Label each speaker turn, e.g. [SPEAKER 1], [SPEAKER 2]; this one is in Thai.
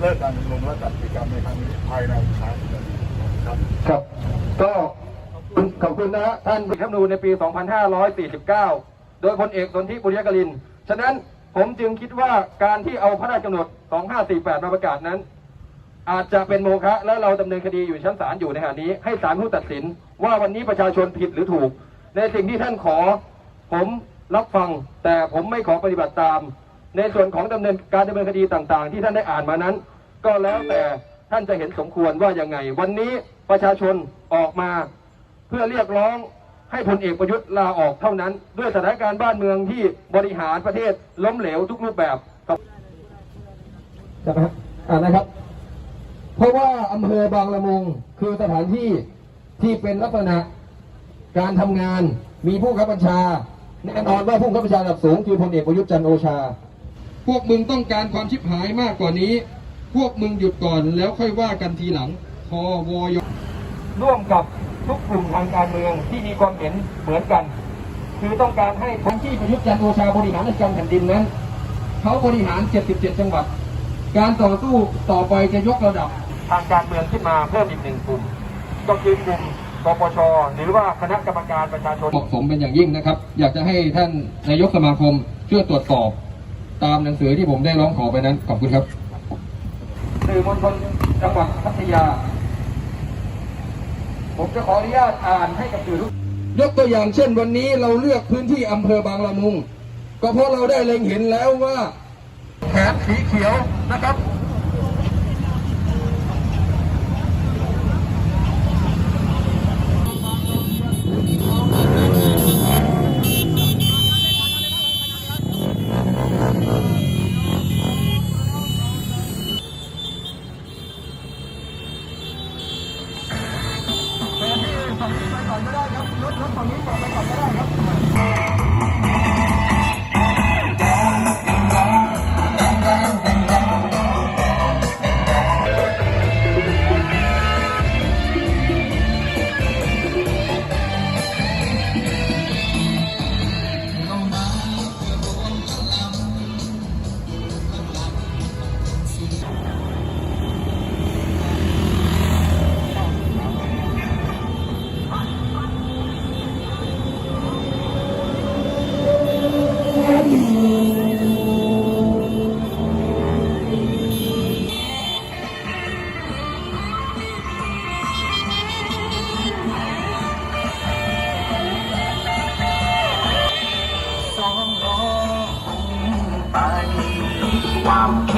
[SPEAKER 1] ภายในสามเดือนครับ
[SPEAKER 2] ครับก็ขอบคุณนะฮะท่านรัฐธรรมนูญในปี 2549 โดยพลเอกสนธิบุญยกลิน ฉะนั้นผมจึงคิดว่าการที่เอาพระราชกำหนด 2548 มาประกาศนั้น อาจจะเป็นโมฆะและเราดำเนินคดีอยู่ชั้นศาลอยู่ในขณะนี้ ให้ศาลผู้ตัดสินว่าวันนี้ประชาชนผิดหรือถูก ในสิ่งที่ท่านขอ ผมรับฟังแต่ผมไม่ขอปฏิบัติตาม ในส่วนของดำเนินการดำเนินคดีต่างๆ ที่ท่านได้อ่านมานั้น ก็แล้วแต่ท่านจะเห็นสมควรว่ายังไง วันนี้ประชาชนออกมา เพื่อเรียกร้องให้พลเอกประยุทธ์ลาออกเท่านั้น ด้วยสถานการณ์บ้านเมืองที่บริหารประเทศล้มเหลวทุกรูปแบบครับใช่ไหมครับอ่านะครับ เพราะว่าอำเภอบางละมุงคือสถานที่ที่เป็นลักษณะการทำงานมีผู้ขับบัญชาแน่นอนว่าผู้ขับบัญชาระดับสูงคือพลเอกประยุทธ์จันโอชา พวกมึงต้องการความชิบหายมากกว่านี้ พวกมึงหยุดก่อนแล้วค่อยว่ากันทีหลังพอวอยร่วมกับทุกกลุ่มทางการเมืองที่มีความเห็นเหมือนกัน คือต้องการให้ทั้งที่ประยุทธ์จันทร์โอชาบริหารราชการแผ่นดินนั้นเขาบริหาร 77 จังหวัด การต่อสู้ต่อไปจะยกระดับทางการเมืองขึ้นมาเพิ่มอีกหนึ่งกลุ่ม ก็คือกลุ่มปปชหรือว่าคณะกรรมการประชาชนเหมาะสมเป็นอย่างยิ่งนะครับ อยากจะให้ท่านนายกสมาคมช่วยตรวจสอบ ตามหนังสือที่ผมได้ร้องขอไปนั้น ขอบคุณครับสื่อมวลชนจังหวัดพัทยา ผมจะขออนุญาตอ่านให้กับสื่อทุกยกตัวอย่างเช่นวันนี้เราเลือกพื้นที่อำเภอบางละมุง ก็เพราะเราได้เล็งเห็นแล้วว่าแขนสีเขียวนะครับ
[SPEAKER 3] ไปก่อนก็ได้ครับรถรถฝั่งนี้ต่อไป
[SPEAKER 1] ก่อนก็ได้ครับ ความคิ